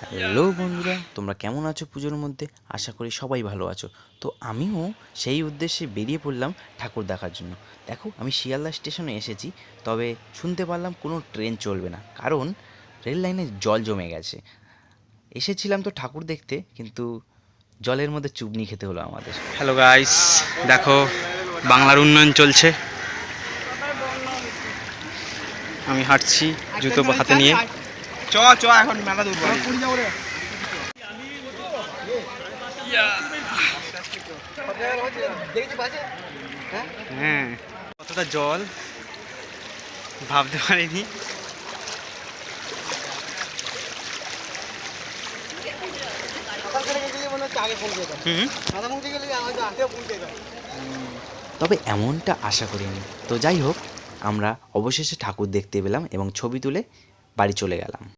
Hello বন্ধুরা তোমরা কেমন আছো পুজোর মধ্যে? আশা করি সবাই ভালো আছো। তো আমিও সেই উদ্দেশ্যে বেরিয়ে পড়লাম ঠাকুর দেখার জন্য। দেখো আমি শিয়ালদা স্টেশনে এসেছি তবে শুনতে পারলাম কোনো ট্রেন চলবে না কারণ রেল লাইনে জল জমে গেছে। এসেছিলাম তো ঠাকুর দেখতে কিন্তু জলের মধ্যে চুবনি খেতে হলো আমাদের। হ্যালো গাইস দেখো বাংলার উন্নয়ন চলছে। আমি হাঁটছি জুতো হাতে নিয়ে। চ চ এখন মেলা দূর হ্যাঁ। কতটা জল? ভাবতে পারিনি। তবে এমনটা আশা করিনি। তো যাই হোক আমরা অবশেষে ঠাকুর দেখতে পেলাম এবং ছবি তুলে বাড়ি চলে গেলাম।